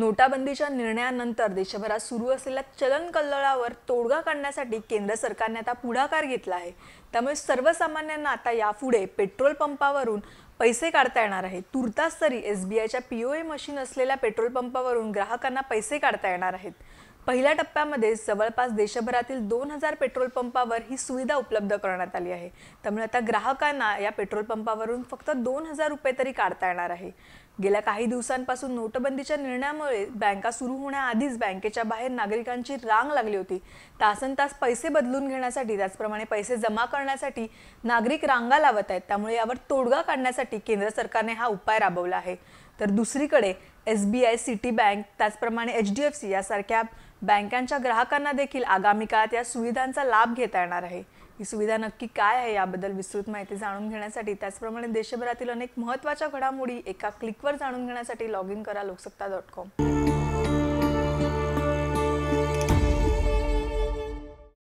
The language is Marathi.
नोटाबंदीच्या निर्णयानंतर देशभरात सुरू असलेल्या चलन कल्लोळावर तोडगा काढण्यासाठी केंद्र सरकारने आता पुढाकार घेतला आहे. त्यामुळे सर्वसामान्यांना आता यापुढे पेट्रोल पंपावरून पैसे काढता येणार आहे. तुर्तास तरी एस बी आयच्या पी ओ ए मशीन असलेल्या पेट्रोल पंपावरून ग्राहकांना पैसे काढता येणार आहेत. पहिल्या टप्प्यामध्ये जवळपास देशभरातील दोन हजार पेट्रोल पंपावर ही सुविधा उपलब्ध करण्यात आली आहे. त्यामुळे आता ग्राहकांना या पेट्रोल पंपावरून फक्त दोन हजार रुपये तरी काढता येणार आहे. गेल्या काही दिवसांपासून नोटबंदीच्या निर्णयामुळे बँका सुरू होण्याआधीच बँकेच्या बाहेर नागरिकांची रांग लागली होती. तासन तास पैसे बदलून घेण्यासाठी त्याचप्रमाणे पैसे जमा करण्यासाठी नागरिक रांगा लावत आहेत. त्यामुळे यावर तोडगा काढण्यासाठी केंद्र सरकारने हा उपाय राबवला आहे. तर दुसरीकडे S B I Citi bank त्याचप्रमाणे एच डी एफ सी यासारख्या बँकांच्या ग्राहकांना देखील आगामी काळात या सुविधांचा लाभ घेता येणार आहे. ही सुविधा नक्की काय आहे याबद्दल विस्तृत माहिती जाणून घेण्यासाठी त्याचप्रमाणे देशभरातील अनेक महत्त्वाच्या घडामोडी एका क्लिकवर जाणून घेण्यासाठी लॉग इन करा लोकसत्ता डॉट कॉम